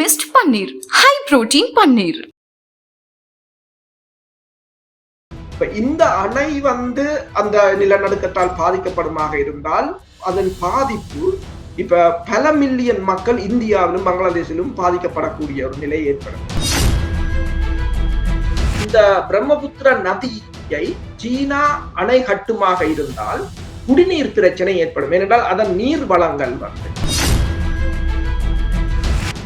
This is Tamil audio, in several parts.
Mist paneer high protein paneer இப்போ இந்த அணை வந்து அந்த நிலநடுக்கத்தால் பாதிக்கப்படுமாக இருந்தால் அதன் பாதிப்பு இப்ப பல மில்லியன் மக்கள் இந்தியாவிலும் பங்களாதேஷிலும் பாதிக்கப்படக்கூடிய ஒரு நிலை ஏற்படும். இந்த பிரம்மபுத்திர நதியை சீனா அணை கட்டுமாக இருந்தால் குடிநீர் பிரச்சனை ஏற்படும். ஏனென்றால் அதன் நீர் வளங்கள் வந்து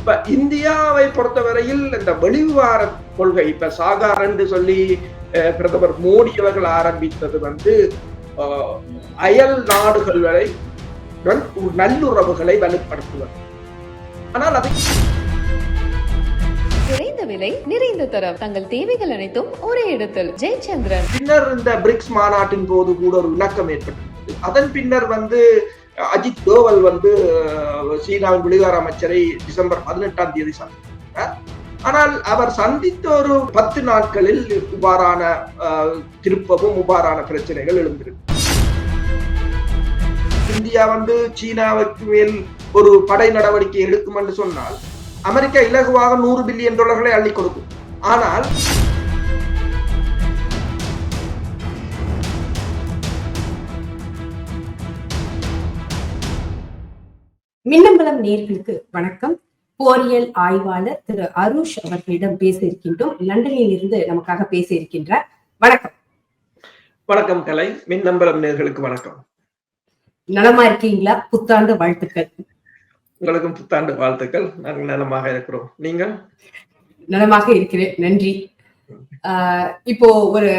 இப்ப இந்தியாவை பொறுத்தவரையில் இந்த வெளிவிவார கொள்கை இப்ப சாகார் என்று சொல்லி பிரதமர் மோடி அவர்கள் ஆரம்பித்தது வந்து அயல் நாடுகள் வரை நல்லுறவுகளை வலுப்படுத்துவது. ஆனால் அதை குறைந்த விலை நிறைந்த தரம் தங்கள் தேவைகள் அனைத்தும் ஒரே இடத்தில். ஜெயச்சந்திரன். பின்னர் இந்த பிரிக்ஸ் மாநாட்டின் போது கூட ஒரு இணக்கம் ஏற்பட்டது அதன் பின்னர் வந்து அஜித் தோவல் வந்து சீனாவின் வெளிவார அமைச்சரை டிசம்பர் பதினெட்டாம் தேதி சந்தித்தார் ஆனால் அவர் சந்தித்த ஒரு பத்து நாட்களில் இவ்வாறான அஹ், இவ்வாறான பிரச்சனைகள் எழுந்திருக்கு. இந்தியா வந்து சீனாவுக்கு மேல் ஒரு படை நடவடிக்கை எடுக்கும் என்று சொன்னால் அமெரிக்கா இலகுவாக நூறு பில்லியன் டாலர்களை அள்ளி கொடுக்கும். ஆனால் மின்னம்பலம் நேர்களுக்கு வணக்கம். போரியல் ஆய்வாளர் திரு அருஷ் அவர்களிடம் பேச இருக்கின்றோம் லண்டனில் இருந்து நமக்காக பேச இருக்கின்றார் வணக்கம். வணக்கம் கலை. மின்னம்பலம் நேர்களுக்கு வணக்கம். நலமா இருக்கீங்களா? புத்தாண்டு வாழ்த்துக்கள். உங்களுக்கும் புத்தாண்டு வாழ்த்துக்கள். நாங்கள் நலமாக இருக்கிறோம். நீங்கள்? நலமாக இருக்கிறேன். நன்றி. ஆஹ் இப்போ ஒரு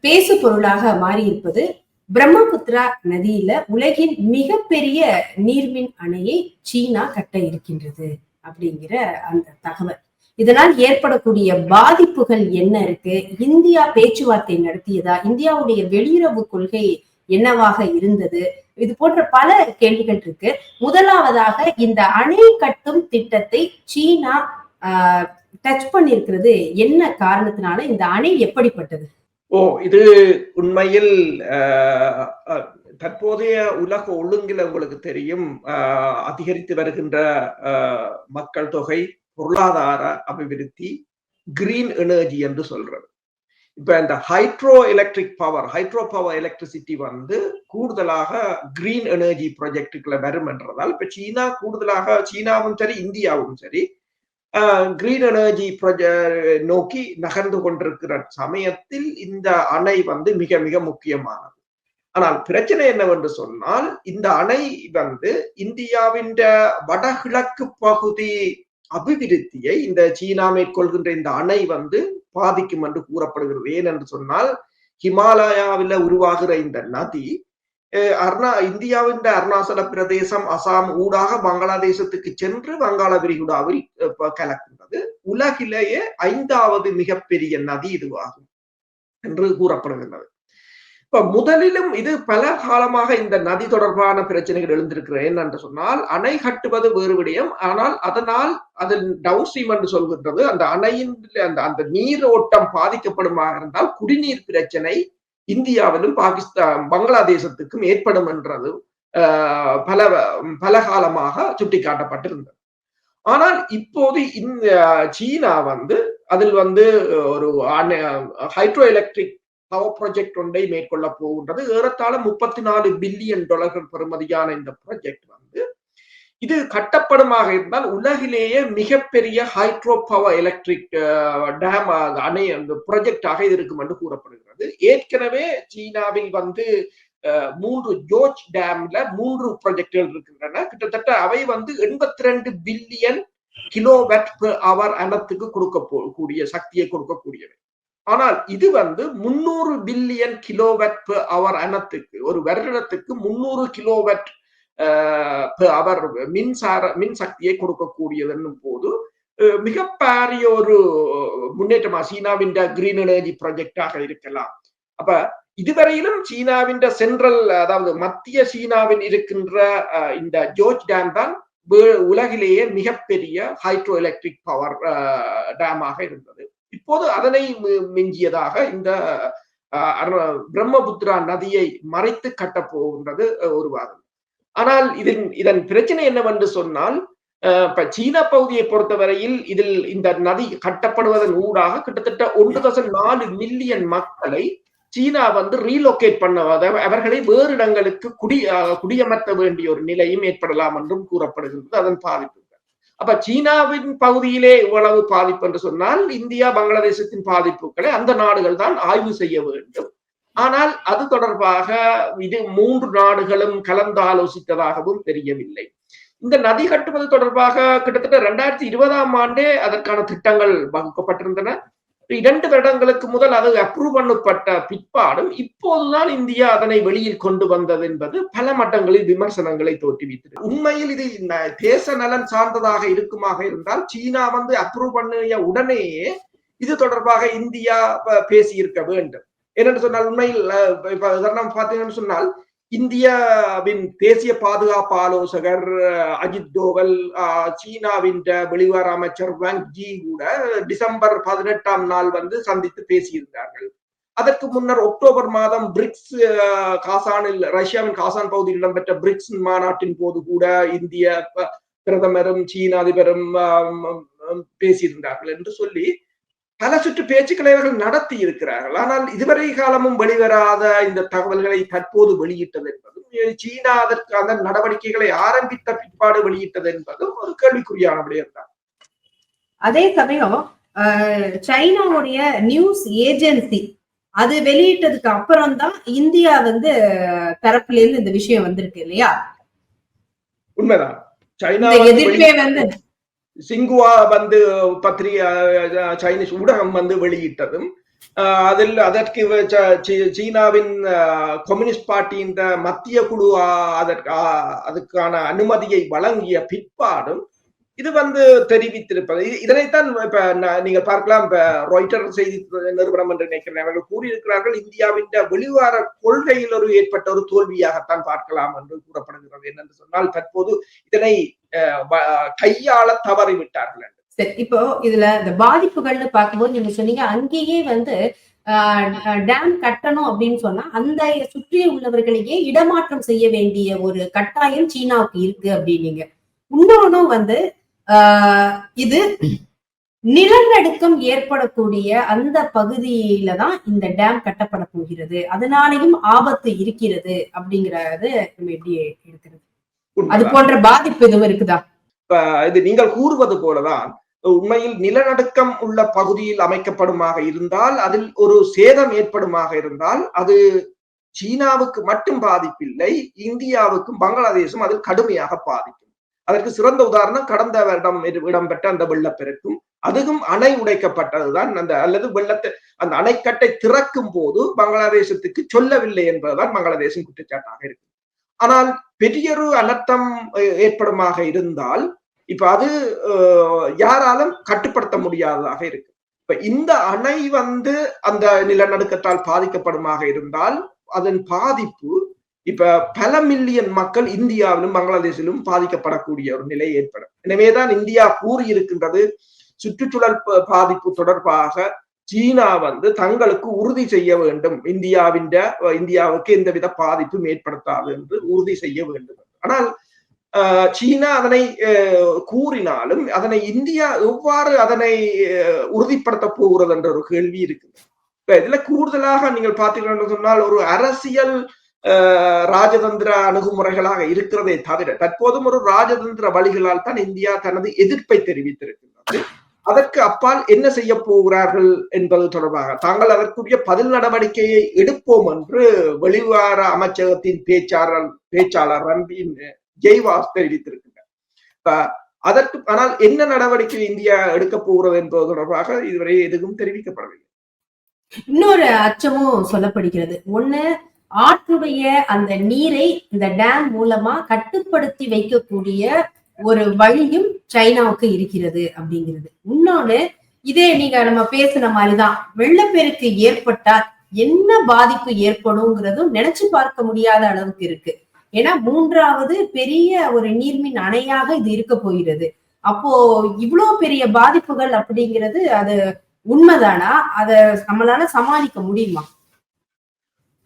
பேசு பொருளாக மாறி இருப்பது பிரம்மபுத்திரா நதியில உலகின் மிகப்பெரிய நீர்மின் அணையை சீனா கட்ட இருக்கின்றது அப்படிங்கிற அந்த தகவல். இதனால் ஏற்படக்கூடிய பாதிப்புகள் என்ன இருக்கு? இந்தியா பேச்சுவார்த்தை நடத்தியதா? இந்தியாவுடைய வெளியுறவு கொள்கை என்னவாக இருந்தது? இது போன்ற பல கேள்விகள் இருக்கு. முதலாவதாக இந்த அணை கட்டும் திட்டத்தை சீனா ஆஹ் டச் பண்ணிருக்கிறது என்ன காரணத்தினால இந்த அணை எப்படிப்பட்டது? ஓ இது உண்மையில் தற்போதைய உலக ஒழுங்கில் உங்களுக்கு தெரியும் அதிகரித்து வருகின்ற மக்கள் தொகை பொருளாதார அபிவிருத்தி கிரீன் எனர்ஜி என்று சொல்றது. இப்ப இந்த hydro electric power hydro power electricity வந்து கூடுதலாக கிரீன் எனர்ஜி ப்ராஜெக்டுக்குள்ள வரும் என்றதால் இப்ப சீனா கூடுதலாக சீனாவும் சரி இந்தியாவும் சரி கிரீன் எனர்ஜி நோக்கி நகர்ந்து கொண்டிருக்கிற சமயத்தில் இந்த அணை வந்து மிக மிக முக்கியமானது. ஆனால் பிரச்சனை என்னவென்று சொன்னால் இந்த அணை வந்து இந்தியாவின் வடகிழக்கு பகுதி அபிவிருத்தியை இந்த சீனா மேற்கொள்கின்ற இந்த அணை வந்து பாதிக்கும் என்று கூறப்படுகிறது. ஏனென்று சொன்னால் ஹிமாலயாவில் உருவாகிற இந்த நதி அருணா இந்தியாவின் அருணாச்சல பிரதேசம் அசாம் ஊடாக வங்காளதேசத்துக்கு சென்று வங்காள விரிகுடாவில் அஹ், கலக்கின்றது உலகிலேயே ஐந்தாவது மிகப்பெரிய நதி இதுவாகும் என்று கூறப்படுகின்றது இப்ப முதலிலும் இது பல காலமாக இந்த நதி தொடர்பான பிரச்சனைகள் எழுந்திருக்கிறது என்னென்று சொன்னால் அணை கட்டுவது வேறு விடயம் ஆனால் அதனால் அது டவுன் ஸ்ட்ரீம் என்று சொல்கின்றது அந்த அணையின் அந்த அந்த நீரோட்டம் பாதிக்கப்படுமாக இருந்தால் குடிநீர் பிரச்சனை இந்தியாவிலும் பாகிஸ்தான் பங்களாதேசத்துக்கும் ஏற்படும் என்றது ஆஹ், பல பல காலமாக சுட்டிக்காட்டப்பட்டிருந்தது. ஆனால் இப்போது இந்த சீனா வந்து அதில் வந்து ஒரு ஹைட்ரோ எலக்ட்ரிக் பவர் ப்ராஜெக்ட் ஒன்றை மேற்கொள்ள போகின்றது. ஏறத்தாழ முப்பத்தி நாலு பில்லியன் டாலர்கள் பெறுமதியான இந்த ப்ராஜெக்ட் இது கட்டப்படுமாக இருந்தால் உலகிலேயே மிகப்பெரிய ஹைட்ரோ பவர் எலக்ட்ரிக் டேம் அணை அந்த ப்ரொஜெக்டாக இது இருக்கும் என்று கூறப்படுகிறது. ஏற்கனவே சீனாவில் வந்து மூன்று ஜோர்ஜ் டேம்ல மூன்று ப்ரொஜெக்டுகள் இருக்கின்றன. கிட்டத்தட்ட அவை வந்து எண்பத்தி ரெண்டு பில்லியன் கிலோவாட் அவர் அனத்துக்கு கொடுக்க கூடிய சக்தியை கொடுக்கக்கூடியவை. ஆனால் இது வந்து முன்னூறு பில்லியன் கிலோவாட் அவர் அனத்துக்கு ஒரு வருடத்துக்கு முன்னூறு கிலோவாட் அவர் மின்சார மின் சக்தியை கொடுக்கக்கூடியது என்னும் போது மிக பாரிய ஒரு முன்னேற்றமா சீனாவின் கிரீன் எனர்ஜி ப்ராஜெக்டாக இருக்கலாம். அப்ப இதுவரையிலும் சீனாவின் சென்ட்ரல் அதாவது மத்திய சீனாவில் இருக்கின்ற அஹ், இந்த ஜோர்ஜ் டேம் தான் உலகிலேயே மிகப்பெரிய ஹைட்ரோ எலக்ட்ரிக் பவர் டேமாக இருந்தது. இப்போது அதனை மி- மிஞ்சியதாக இந்த பிரம்மபுத்திரா நதியை மறைத்து கட்டப் போகின்றது ஒரு வாதம். ஆனால் இதன் இதன் பிரச்சனை என்னவென்று சொன்னால் சீன பகுதியை பொறுத்தவரையில் இதில் இந்த நதி கட்டப்படுவதன் ஊடாக கிட்டத்தட்ட ஒன்று தசம் நாலு மில்லியன் மக்களை சீனா வந்து ரீலோகேட் பண்ண அவர்களை வேறு இடங்களுக்கு குடி குடியமர்த்த வேண்டிய ஒரு நிலையும் ஏற்படலாம் என்றும் கூறப்படுகிறது அதன் பாதிப்பு அப்ப சீனாவின் பகுதியிலே இவ்வளவு பாதிப்பு என்று சொன்னால் இந்தியா பங்களாதேசத்தின் பாதிப்புகளை அந்த நாடுகள் தான் ஆய்வு செய்ய வேண்டும். ஆனால் அது தொடர்பாக இது மூன்று நாடுகளும் கலந்து ஆலோசித்ததாகவும் தெரியவில்லை. இந்த நதி கட்டுவது தொடர்பாக கிட்டத்தட்ட இரண்டாயிரத்தி இருபதாம் ஆண்டே அதற்கான திட்டங்கள் வகுக்கப்பட்டிருந்தன. இரண்டு வருடங்களுக்கு முதல் அது அப்ரூவ் பண்ணப்பட்ட பிற்பாடும் இப்போதுதான் இந்தியா அதனை வெளியில் கொண்டு வந்தது என்பது பல மட்டங்களில் விமர்சனங்களை தோற்றுவித்தது. உண்மையில் இது ந- தேச நலன் சார்ந்ததாக இருக்குமாக இருந்தால் சீனா வந்து அப்ரூவ் பண்ணிய உடனேயே இது தொடர்பாக இந்தியா பேசியிருக்க வேண்டும். என்னென்று சொன்னால் உண்மையில் இப்ப உதாரணம் பார்த்தீங்கன்னு சொன்னால் இந்தியாவின் தேசிய பாதுகாப்பு ஆலோசகர் அஜித் தோவல் சீனாவின் வெளிவார அமைச்சர் வாங் ஜி கூட டிசம்பர் பதினெட்டாம் நாள் வந்து சந்தித்து பேசியிருந்தார்கள். அதற்கு முன்னர் அக்டோபர் மாதம் பிரிக்ஸ் காசானில் ரஷ்யாவின் காசான் பகுதியில் இடம்பெற்ற பிரிக்ஸ் மாநாட்டின் போது கூட இந்திய ப- பிரதமரும் சீன அதிபரும் பேசியிருந்தார்கள் என்று சொல்லி பல சுற்று பேச்சுக்களை அவர்கள் நடத்தி இருக்கிறார்கள் ஆனால் இதுவரை காலமும் வெளிவராத இந்த தகவல்களை தற்போது வெளியிட்டது என்பதும் சீனா அதற்கு அந்த நடவடிக்கைகளை ஆரம்பித்த பிற்பாடு வெளியிட்டது என்பதும் ஒரு கேள்விக்குறியான விடயம்தான் அதே சமயம் சைனாவுடைய நியூஸ் ஏஜென்சி அது வெளியிட்டதுக்கு அப்புறம் தான் இந்தியா வந்து தரப்புல இருந்து இந்த விஷயம் வந்திருக்கு இல்லையா? உண்மைதான். சைனா எதிர்ப்பே வந்து சிங்குவா வந்து பத்திரிகை சைனீஸ் ஊடகம் வந்து வெளியிட்டதும் அதில் அதற்கு சீ- சீனாவின் கம்யூனிஸ்ட் பார்ட்டியின் மத்திய குழு அதற்கு அதுக்கான அனுமதியை வழங்கிய பிற்பாடும் இது வந்து தெரிவித்திருப்பது. இதனைத்தான் இப்ப நீங்க பார்க்கலாம். இப்ப ரொய்டர் செய்தி நிறுவனம் என்று நினைக்கிறேன். அவர்கள் கூறியிருக்கிறார்கள் இந்தியாவின் வெளிவார கொள்கையில் ஒரு ஏற்பட்ட ஒரு தோல்வியாகத்தான் பார்க்கலாம் என்று கூறப்படுகிறது. என்னென்று சொன்னால் தற்போது இதனை கையாள தவறிவிட்டார்கள் என்று. சரி இப்போ இதுல இந்த பாதிப்புகள்னு பார்க்கும்போது நீங்க சொன்னீங்க அங்கேயே வந்து டேம் கட்டணும் அப்படின்னு சொன்னா அந்த சுற்றி உள்ளவர்களையே இடமாற்றம் செய்ய வேண்டிய ஒரு கட்டாயம் சீனாவுக்கு இருக்கு அப்படின்னீங்க. இன்னொன்னும் வந்து இது நிலநடுக்கம் ஏற்படக்கூடிய அந்த பகுதியில தான் இந்த டேம் கட்டப்பட போகிறது. அதனாலேயும் ஆபத்து இருக்கிறது அப்படிங்கறது நம்ம எப்படி எடுக்கிறது. அது. போன்ற பாதிப்பு எதுவும் இருக்குதா? இது நீங்கள் கூறுவது போலதான் உண்மையில் நிலநடுக்கம் உள்ள பகுதியில் அமைக்கப்படுமாக இருந்தால் அதில் ஒரு சேதம் ஏற்படுமாக இருந்தால் அது சீனாவுக்கு மட்டும் பாதிப்பில்லை இந்தியாவுக்கும் பங்களாதேஷும் அதில் கடுமையாக பாதிக்கும் அதற்கு சிறந்த உதாரணம் கடந்த வருடம் இடம்பெற்ற அந்த வெள்ளப்பெருக்கும். அதுவும் அணை உடைக்கப்பட்டதுதான். அந்த அல்லது வெள்ளத்தை அந்த அணைக்கட்டை திறக்கும் போது பங்களாதேசத்துக்கு சொல்லவில்லை என்பதுதான் பங்களாதேசின் குற்றச்சாட்டாக இருக்கு. ஆனால் பெரியொரு அனர்த்தம் ஏற்படுமாக இருந்தால் இப்ப அது அஹ், யாராலும் கட்டுப்படுத்த முடியாததாக இருக்கு. இப்ப இந்த அணை வந்து அந்த நிலநடுக்கத்தால் பாதிக்கப்படுமாக இருந்தால் அதன் பாதிப்பு இப்ப பல மில்லியன் மக்கள் இந்தியாவிலும் பங்களாதேஷிலும் பாதிக்கப்படக்கூடிய ஒரு நிலை ஏற்படும். எனவேதான் இந்தியா கூறியிருக்கின்றது சுற்றுச்சூழல் பாதிப்பு தொடர்பாக சீனா வந்து தங்களுக்கு உறுதி செய்ய வேண்டும். இந்தியாவின் இந்தியாவுக்கு எந்தவித பாதிப்பும் ஏற்படுத்தாது என்று உறுதி செய்ய வேண்டும் ஆனால் ஆஹ், சீனா அதனை கூறினாலும் அதனை இந்தியா எவ்வாறு அதனை உறுதிப்படுத்த போகிறது என்ற ஒரு கேள்வி இருக்குது. இப்ப இதுல கூடுதலாக நீங்கள் பார்த்தீங்கன்னு சொன்னால் ஒரு அரசியல் ராஜதந்திர அணுகுமுறைகளாக இருக்கிறதே தவிர தற்போதும் ஒரு ராஜதந்திர வழிகளால் தான் இந்தியா தனது எதிர்ப்பை தெரிவித்திருக்கின்றது. அதற்கு அப்பால் என்ன செய்ய போகிறார்கள் என்பது தொடர்பாக தாங்கள் அதற்குரிய பதில் நடவடிக்கையை எடுப்போம் என்று வெளிவார அமைச்சகத்தின் பேச்சாளர் பேச்சாளர் ரன்பீன் ஜெய்வாஸ் தெரிவித்திருக்கின்றார். அதற்கு ஆனால் என்ன நடவடிக்கை இந்தியா எடுக்க போகிறது என்பது தொடர்பாக இதுவரை எதுவும் தெரிவிக்கப்படவில்லை. இன்னொரு அச்சமும் சொல்லப்படுகிறது. ஒண்ணு ஆற்றுடைய அந்த நீரை இந்த டேம் மூலமா கட்டுப்படுத்தி வைக்கக்கூடிய ஒரு வழியும் சைனாவுக்கு இருக்கிறது அப்படிங்கிறது. இன்னொன்னு இதே நீங்க நம்ம பேசுன மாதிரிதான் வெள்ளப்பெருக்கு ஏற்பட்டால் என்ன பாதிப்பு ஏற்படும்ங்கிறதும் நினைச்சு பார்க்க முடியாத அளவுக்கு இருக்கு. ஏன்னா மூன்றாவது பெரிய ஒரு நீர்மின் அணையாக இது இருக்க போகிறது. அப்போ இவ்வளோ பெரிய பாதிப்புகள் அப்படிங்கிறது அது உண்மைதானா? அத நம்மளால சமாளிக்க முடியுமா?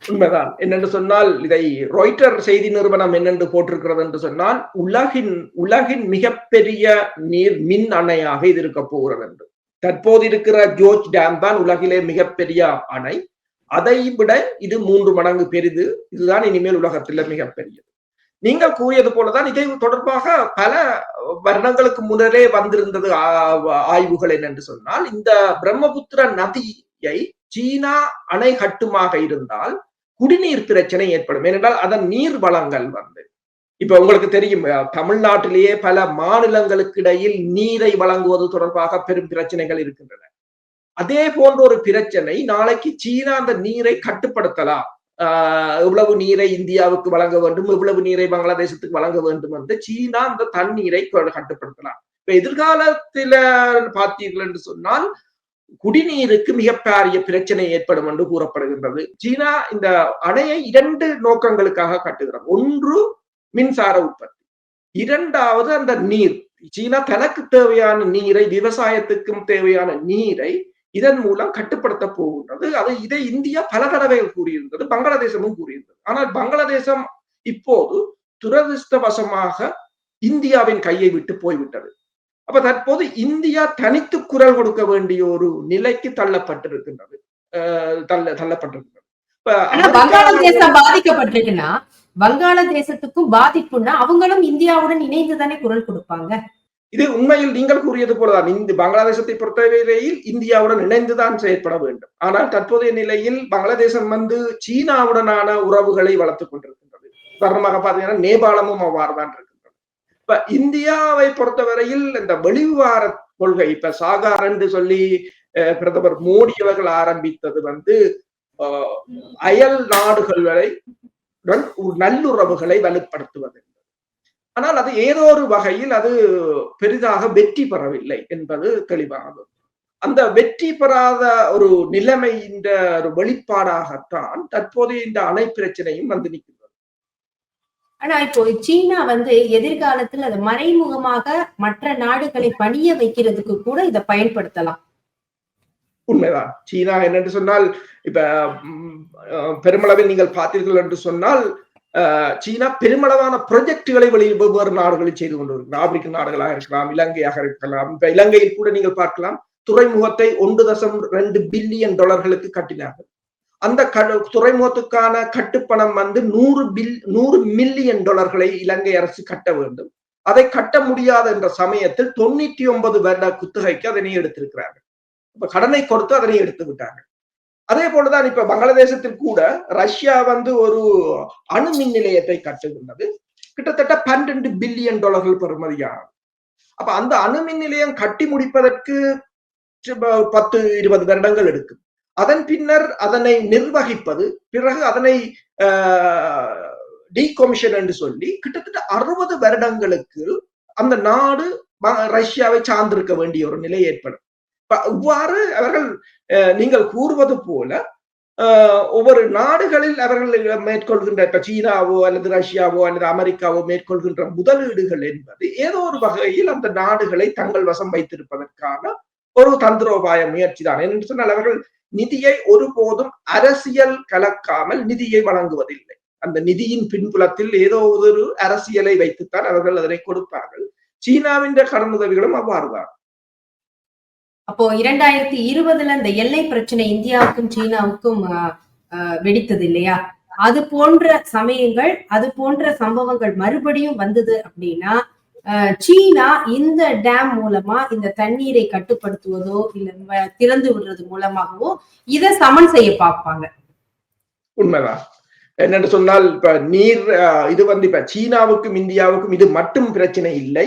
உண்மைதான். என்னென்று சொன்னால் இதை ரொய்டர் செய்தி நிறுவனம் என்னென்று போட்டிருக்கிறது என்று சொன்னால் உலகின் உலகின் மிகப்பெரிய நீர் மின் அணையாக இது இருக்க போகிறது என்று. தற்போது இருக்கிற ஜோர்ஜ் டேம் தான் உலகிலே மிகப்பெரிய அணை. அதை விட இது மூன்று மடங்கு பெரிது. இதுதான் இனிமேல் உலகத்தில் மிகப்பெரியது. நீங்கள் கூறியது போலதான் இதை தொடர்பாக பல வருடங்களுக்கு முன்னரே வந்திருந்தது ஆ- ஆய்வுகள் என்னென்று சொன்னால் இந்த பிரம்மபுத்திர நதியை சீனா அணை கட்டுமாக இருந்தால் குடிநீர் பிரச்சனை ஏற்படும். ஏனென்றால் அதன் நீர் வளங்கள் வந்து இப்ப உங்களுக்கு தெரியும் தமிழ்நாட்டிலேயே பல மாநிலங்களுக்கு இடையில் நீரை வழங்குவது தொடர்பாக பெரும் பிரச்சனைகள் இருக்கின்றன. அதே போன்ற ஒரு பிரச்சனை நாளைக்கு சீனா அந்த நீரை கட்டுப்படுத்தலாம். ஆஹ் இவ்வளவு நீரை இந்தியாவுக்கு வழங்க வேண்டும் இவ்வளவு நீரை பங்களாதேசத்துக்கு வழங்க வேண்டும் என்று சீனா அந்த தண்ணீரை கட்டுப்படுத்தலாம். இப்ப எதிர்காலத்தில் பார்த்தீர்கள் என்று சொன்னால் குடிநீருக்கு மிகப்பெரிய பிரச்சனை ஏற்படும் என்று கூறப்படுகின்றது. சீனா இந்த அணையை இரண்டு நோக்கங்களுக்காக கட்டுகிறது. ஒன்று மின்சார உற்பத்தி இரண்டாவது அந்த நீர். சீனா தனக்கு தேவையான நீரை விவசாயத்துக்கும் தேவையான நீரை இதன் மூலம் கட்டுப்படுத்த போகின்றது. அது இதை இந்தியா பல தடவைகள் கூறியிருந்தது பங்களாதேசமும் கூறியிருந்தது. ஆனால் பங்களாதேசம் இப்போது துரதிருஷ்டவசமாக இந்தியாவின் கையை விட்டு போய்விட்டது. அப்ப தற்போது இந்தியா தனித்து குரல் கொடுக்க வேண்டிய ஒரு நிலைக்கு தள்ளப்பட்டிருக்கின்றது. தள்ள தள்ளப்பட்டிருக்கின்றது. வங்காளதேசம் பாதிக்கப்பட்டிருக்குன்னா வங்காளதேசத்துக்கும் பாதிப்புன்னா அவங்களும் இந்தியாவுடன் இணைந்து தானே குரல் கொடுப்பாங்க? இது உண்மையில் நீங்கள் கூறியது போலதான். இந்த பங்களாதேசத்தை பொறுத்தவரையில் இந்தியாவுடன் இணைந்துதான் செயற்பட வேண்டும். ஆனால் தற்போதைய நிலையில் பங்களாதேசம் வந்து சீனாவுடனான உறவுகளை வளர்த்துக் கொண்டிருக்கின்றது. உதாரணமாக பாத்தீங்கன்னா நேபாளமும் அவ்வாறு தான் இருக்கின்றது இப்ப இந்தியாவை பொறுத்தவரையில் இந்த வெளிவார கொள்கை இப்ப சாகார் என்று சொல்லி பிரதமர் மோடி அவர்கள் ஆரம்பித்தது வந்து அயல் நாடுகள் வரை நல்லுறவுகளை வலுப்படுத்துவது. ஆனால் அது ஏதோ ஒரு வகையில் அது பெரிதாக வெற்றி பெறவில்லை என்பது தெளிவானது. அந்த வெற்றி பெறாத ஒரு நிலைமை இந்த ஒரு வெளிப்பாடாகத்தான் தற்போதைய இந்த அணை பிரச்சனையும் வந்து நிற்கிறது ஆனா இப்போ சீனா வந்து எதிர்காலத்துல அது மறைமுகமாக மற்ற நாடுகளை பணிய வைக்கிறதுக்கு கூட இதை பயன்படுத்தலாம். உண்மைதான். சீனா என்னென்று சொன்னால் இப்ப பெருமளவில் நீங்கள் பார்த்தீர்கள் என்று சொன்னால் சீனா பெருமளவான ப்ரொஜெக்டுகளை வெளி வெவ்வேறு நாடுகளில் செய்து கொண்டு வருகிறது ஆப்பிரிக்க நாடுகளாக இருக்கலாம் இலங்கையாக இருக்கலாம் இப்ப இலங்கையில் கூட நீங்கள் பார்க்கலாம் துறைமுகத்தை ஒன்று தசம் ரெண்டு பில்லியன் டாலர்களுக்கு கட்டினார்கள். அந்த துறைமுகத்துக்கான கட்டுப்பணம் வந்து நூறு பில் நூறு மில்லியன் டாலர்களை இலங்கை அரசு கட்ட வேண்டும். அதை கட்ட முடியாத என்ற சமயத்தில் தொண்ணூற்றி ஒன்பது வருட குத்தகைக்கு அதனை எடுத்திருக்கிறார்கள். இப்ப கடனை கொடுத்து அதனை எடுத்து விட்டார்கள். அதே போலதான் இப்ப பங்களாதேசத்தில் கூட ரஷ்யா வந்து ஒரு அணு மின் நிலையத்தை கட்டுகின்றது. கிட்டத்தட்ட பன்னிரண்டு பில்லியன் டாலர்கள் பெறுமதியாகும் அப்ப அந்த அணு மின் நிலையம் கட்டி முடிப்பதற்கு பத்து இருபது வருடங்கள் எடுக்கும். அதன் பின்னர் அதனை நிர்வகிப்பது பிறகு அதனை டீகொமிஷன் என்று சொல்லி கிட்டத்தட்ட அறுபது வருடங்களுக்கு அந்த நாடு ரஷ்யாவை சார்ந்திருக்க வேண்டிய ஒரு நிலை ஏற்படும். இவ்வாறு அவர்கள் நீங்கள் கூறுவது போல ஒவ்வொரு நாடுகளில் அவர்கள் மேற்கொள்கின்ற இப்ப சீனாவோ அல்லது ரஷ்யாவோ அல்லது அமெரிக்காவோ மேற்கொள்கின்ற முதலீடுகள் என்பது ஏதோ ஒரு வகையில் அந்த நாடுகளை தங்கள் வசம் வைத்திருப்பதற்கான ஒரு தந்திரோபாய முயற்சி தான். என்று சொன்னால் அவர்கள் நிதியை ஒருபோதும் அரசியல் கலக்காமல் நிதியை வழங்குவதில்லை. அந்த நிதியின் பின்புலத்தில் ஏதோ ஒரு அரசியலை வைத்துத்தான் அவர்கள் அதனை கொடுப்பார்கள். சீனாவின் கடனுதவிகளும் அவ்வாறுதான் அப்போ இரண்டாயிரத்தி இருபதுல இந்த எல்லை பிரச்சனை இந்தியாவுக்கும் சீனாவுக்கும் வெடித்தது இல்லையா? அது போன்ற சமயங்கள் அது போன்ற சம்பவங்கள் மறுபடியும் வந்தது அப்படின்னா சீனா இந்த டேம் மூலமா இந்த தண்ணீரை கட்டுப்படுத்துவதோ இல்ல திறந்து விடுறது மூலமாகவோ இதை சமன் செய்ய பார்ப்பாங்க. உண்மைதான். என்னென்று சொன்னால் இப்ப நீர் இது வந்து இப்ப சீனாவுக்கும் இந்தியாவுக்கும் இது மட்டும் பிரச்சனை இல்லை.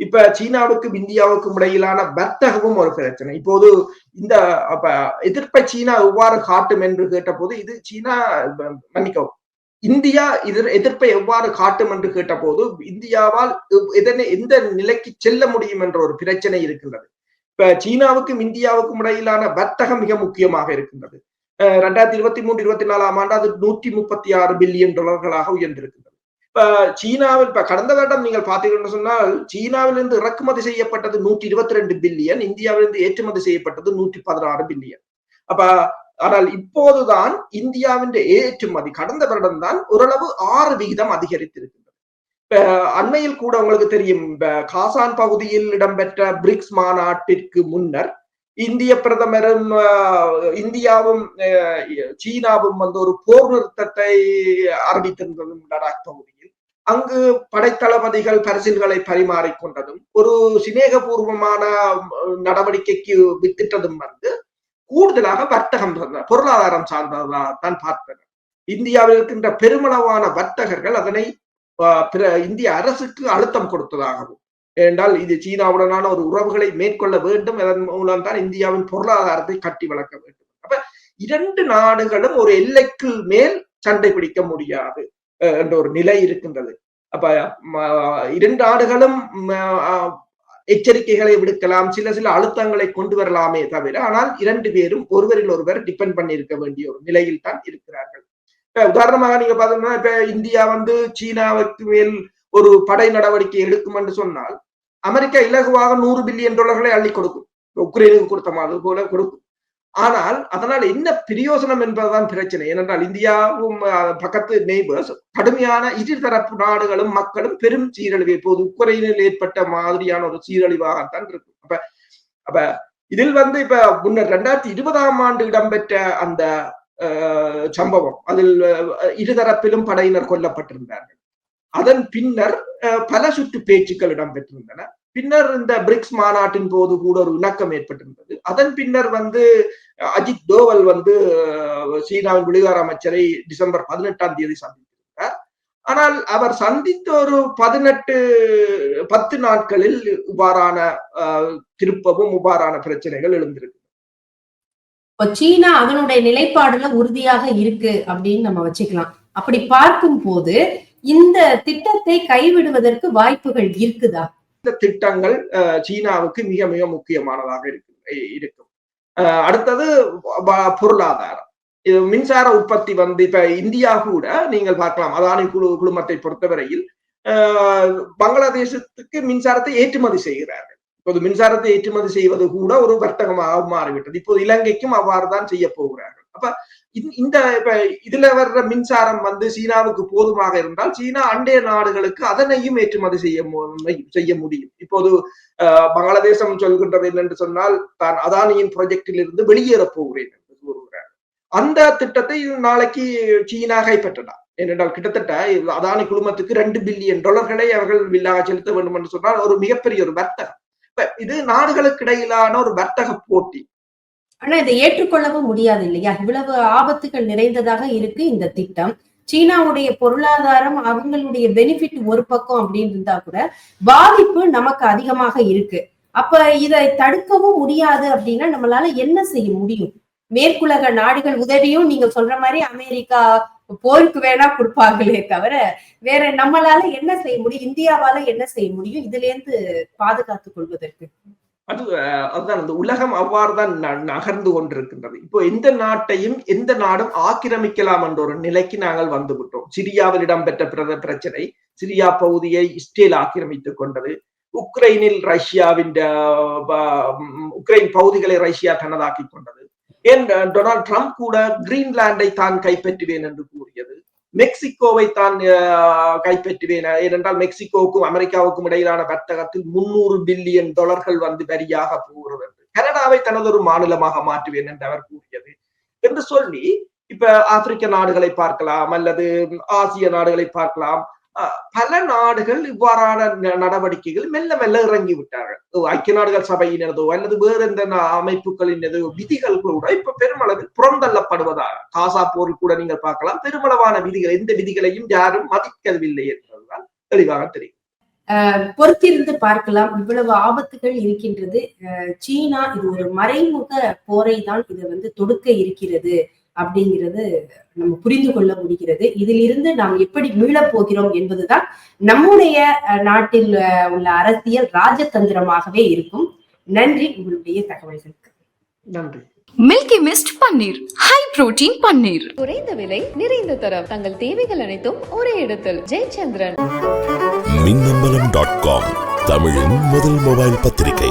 இப்ப சீனாவுக்கும் இந்தியாவுக்கும் இடையிலான வர்த்தகமும் ஒரு பிரச்சனை. இப்போது இந்த அப்ப எதிர்ப்பை சீனா எவ்வாறு காட்டும் என்று கேட்டபோது இது சீனா மன்னிக்கவும் இந்தியா எதிர் எதிர்ப்பை எவ்வாறு காட்டும் என்று கேட்டபோது இந்தியாவால் எவ்- எதனை எந்த நிலைக்கு செல்ல முடியும் என்ற ஒரு பிரச்சனை இருக்கின்றது. இப்ப சீனாவுக்கும் இந்தியாவுக்கும் இடையிலான வர்த்தகம் மிக முக்கியமாக இருக்கின்றது. அஹ் ரெண்டாயிரத்தி இருபத்தி மூன்று இருபத்தி நாலாம் ஆண்டு அது நூற்றி முப்பத்தி ஆறு பில்லியன் டாலர்களாக உயர்ந்திருக்கின்றது. இப்ப சீனாவில் இப்ப கடந்த வருடம் நீங்கள் பார்த்தீங்கன்னு சொன்னால் சீனாவிலிருந்து இறக்குமதி செய்யப்பட்டது நூற்றி இருபத்தி ரெண்டு பில்லியன் இந்தியாவிலிருந்து ஏற்றுமதி செய்யப்பட்டது நூற்றி பதினாறு பில்லியன். அப்ப ஆனால் இப்போதுதான் இந்தியாவின் ஏற்றுமதி கடந்த வருடம் தான் ஓரளவு ஆறு விகிதம் அதிகரித்திருக்கின்றது. அண்மையில் கூட உங்களுக்கு தெரியும் காசான் பகுதியில் இடம்பெற்ற பிரிக்ஸ் மாநாட்டிற்கு முன்னர் இந்திய பிரதமரும் இந்தியாவும் அஹ், சீனாவும் வந்து ஒரு போர் நிறுத்தத்தை அறிவித்திருந்ததும் லடாக் பகுதியில். அங்கு படைத்தளபதிகள் பரிசில்களை பரிமாறிக்கொண்டதும் ஒரு சிநேகபூர்வமான நடவடிக்கைக்கு வித்திட்டதும் வந்து கூடுதலாக வர்த்தகம் பொருளாதாரம் சார்ந்ததா தான் பார்த்தனர் இந்தியாவில் இருக்கின்ற பெருமளவான வர்த்தகர்கள் அதனை அஹ், பிற இந்திய அரசுக்கு அழுத்தம் கொடுத்ததாகவும் ஏனென்றால் இது சீனாவுடனான ஒரு உறவுகளை மேற்கொள்ள வேண்டும். அதன் மூலம் தான் இந்தியாவின் பொருளாதாரத்தை கட்டி வளர்க்க வேண்டும். அப்ப இரண்டு நாடுகளும் ஒரு எல்லைக்கு மேல் சண்டை பிடிக்க முடியாது அஹ், என்ற ஒரு நிலை இருக்கின்றது. அப்ப இரண்டு நாடுகளும் எச்சரிக்கைகளை விடுக்கலாம் சில சில அழுத்தங்களை கொண்டு வரலாமே தவிர ஆனால் இரண்டு பேரும் ஒருவரில் ஒருவர் டிபெண்ட் பண்ணி இருக்க வேண்டிய ஒரு நிலையில் தான் இருக்கிறார்கள். இப்ப உதாரணமாக நீங்க பாத்தீங்கன்னா இப்ப இந்தியா வந்து சீனாவுக்கு மேல் ஒரு படை நடவடிக்கை எடுக்கும் என்று சொன்னால் அமெரிக்கா இலகுவாக நூறு பில்லியன் டாலர்களை அள்ளி கொடுக்கும். உக்ரைனுக்கு கொடுத்த மாதிரி போல கொடுக்கும். ஆனால் அதனால் என்ன பிரயோசனம் என்பதுதான் பிரச்சனை. ஏனென்றால் இந்தியாவும் பக்கத்து நெய்பர்ஸ் கடுமையான இருதரப்பு நாடுகளும் மக்களும் பெரும் சீரழிவு இப்போது உக்ரைனில் ஏற்பட்ட மாதிரியான ஒரு சீரழிவாகத்தான் இருக்கும். அப்ப அப்ப இதில் வந்து இப்ப முன்னர் ரெண்டாயிரத்தி இருபதாம் ஆண்டு இடம்பெற்ற அந்த சம்பவம் அதில் இருதரப்பிலும் படையினர் கொல்லப்பட்டிருந்தார்கள். அதன் பின்னர் அஹ், பல சுற்று பேச்சுக்கள் இடம்பெற்றிருந்தன. பின்னர் இந்த பிரிக்ஸ் மாநாட்டின் போது கூட ஒரு இணக்கம் ஏற்பட்டிருந்தது. அதன் பின்னர் வந்து அஜித் தோவல் வந்து சீனாவின் வெளிவார அமைச்சரை டிசம்பர் பதினெட்டாம் தேதி சந்தித்திருந்தார் ஆனால் அவர் சந்தித்த ஒரு பதினெட்டு பத்து நாட்களில் இவ்வாறான அஹ், திருப்பவும் இவ்வாறான பிரச்சனைகள் எழுந்திருக்கு இப்ப சீனா அதனுடைய நிலைப்பாடுல உறுதியாக இருக்கு அப்படின்னு நம்ம வச்சுக்கலாம். அப்படி பார்க்கும் போது இந்த திட்டத்தை கைவிடுவதற்கு வாய்ப்புகள் இருக்குதா? இந்த திட்டங்கள் அஹ், சீனாவுக்கு மிக மிக முக்கியமானதாக இருக்கு இருக்கும். அஹ், அடுத்தது பொருளாதாரம். இது மின்சார உற்பத்தி வந்து இப்ப இந்தியா கூட நீங்கள் பார்க்கலாம் அதானி குழு குழுமத்தை பொறுத்தவரையில் பங்களாதேசத்துக்கு மின்சாரத்தை ஏற்றுமதி செய்கிறார்கள். இப்போது மின்சாரத்தை ஏற்றுமதி செய்வது கூட ஒரு வர்த்தகமாக மாறிவிட்டது. இப்போது இலங்கைக்கும் அவ்வாறு தான் செய்ய போகிறார்கள். அப்ப இந்த- இப்ப இதுல வர்ற மின்சாரம் வந்து சீனாவுக்கு போதுமாக இருந்தால் சீனா அண்டைய நாடுகளுக்கு அதனையும் ஏற்றுமதி செய்ய செய்ய முடியும். இப்போது பங்களாதேசம் சொல்கின்றது என்னென்று சொன்னால் தான் அதானியின் ப்ராஜெக்டில் இருந்து வெளியேறப் போகிறேன் என்று கூறுகிறார். அந்த திட்டத்தை நாளைக்கு சீனா கைப்பற்றலாம். ஏனென்றால் கிட்டத்தட்ட அதானி குழுமத்துக்கு ரெண்டு பில்லியன் டாலர்களை அவர்கள் வில்லாக செலுத்த வேண்டும் என்று சொன்னால் ஒரு மிகப்பெரிய ஒரு வர்த்தகம். இப்ப இது நாடுகளுக்கு இடையிலான ஒரு வர்த்தக போட்டி. ஆனா இதை ஏற்றுக்கொள்ளவும் முடியாது இல்லையா? இவ்வளவு ஆபத்துகள் நிறைந்ததாக இருக்கு இந்த திட்டம். சீனாவுடைய பொருளாதாரம் அவங்களுடைய பெனிஃபிட் ஒரு பக்கம் அப்படின்னு இருந்தா கூட பாதிப்பு நமக்கு அதிகமாக இருக்கு. அப்ப இதை தடுக்கவும் முடியாது அப்படின்னா நம்மளால என்ன செய்ய முடியும்? மேற்குலக நாடுகள் உதவியும் நீங்க சொல்ற மாதிரி அமெரிக்கா போருக்கு வேணா கொடுப்பாங்களே தவிர வேற நம்மளால என்ன செய்ய முடியும்? இந்தியாவால என்ன செய்ய முடியும்? இதுல இருந்து பாதுகாத்துக் கொள்வதற்கு. அது அதுதான் அந்த உலகம் அவ்வாறு தான் நகர்ந்து கொண்டிருக்கின்றது. இப்போ எந்த நாட்டையும் எந்த நாடும் ஆக்கிரமிக்கலாம் என்ற ஒரு நிலைக்கு நாங்கள் வந்து விட்டோம் சிரியாவில் இடம்பெற்ற பிரத பிரச்சனை சிரியா பகுதியை இஸ்ரேல் ஆக்கிரமித்துக் கொண்டது. உக்ரைனில் ரஷ்யாவின் உக்ரைன் பகுதிகளை ரஷ்யா தனதாக்கி கொண்டது. ஏன் டொனால்ட் ட்ரம்ப் கூட கிரீன்லாண்டை தான் கைப்பற்றுவேன் என்று மெக்சிகோவை தான் கைப்பற்றுவேன். ஏனென்றால் மெக்சிகோவுக்கும் அமெரிக்காவுக்கும் இடையிலான வர்த்தகத்தில் முன்னூறு பில்லியன் டாலர்கள் வந்து வரியாக போகிறது என்று. கனடாவை தனதொரு மாநிலமாக மாற்றுவேன் என்று அவர் கூறியது என்று சொல்லி இப்ப ஆப்பிரிக்க நாடுகளை பார்க்கலாம் அல்லது ஆசிய நாடுகளை பார்க்கலாம். பல நாடுகள் இவ்வாறான ந- நடவடிக்கைகள் மெல்ல மெல்ல இறங்கி விட்டார்கள். ஐக்கிய நாடுகள் சபையினதோ அல்லது வேறு எந்த அமைப்புகளினதோ விதிகள் கூட இப்ப பெருமளவில் புறந்தள்ளப்படுவதாக. காசா போரில் கூட நீங்கள் பார்க்கலாம் பெருமளவான விதிகள் எந்த விதிகளையும் யாரும் மதிக்கவில்லை என்பதுதான் தெளிவாக தெரியும். பொறுத்திருந்து பார்க்கலாம். இவ்வளவு ஆபத்துகள் இருக்கின்றது. அஹ் சீனா இது ஒரு மறைமுக போரை தான் இது வந்து தொடுக்க இருக்கிறது. அப்படிங்கிறது நம்ம புரிந்து கொள்ள முடிகிறது. இதிலிருந்து நாம் எப்படி மீளப் போகிறோம் என்பதுதான் நம்முடைய நாட்டில் உள்ள அரசியல் ராஜதந்திரமாகவே இருக்கும். நன்றி. உங்களுடைய தகவல்களுக்கு. நன்றி. Milky mist paneer high protein paneer குறைந்த விலை நிறைந்த தரம். தங்கள் தேவைகள் அனைத்தும் ஒரே இடத்தில். ஜெயச்சந்திரன். மின்னம்பலம் டாட் காம் தமிழின் முதல் மொபைல் பத்திரிகை.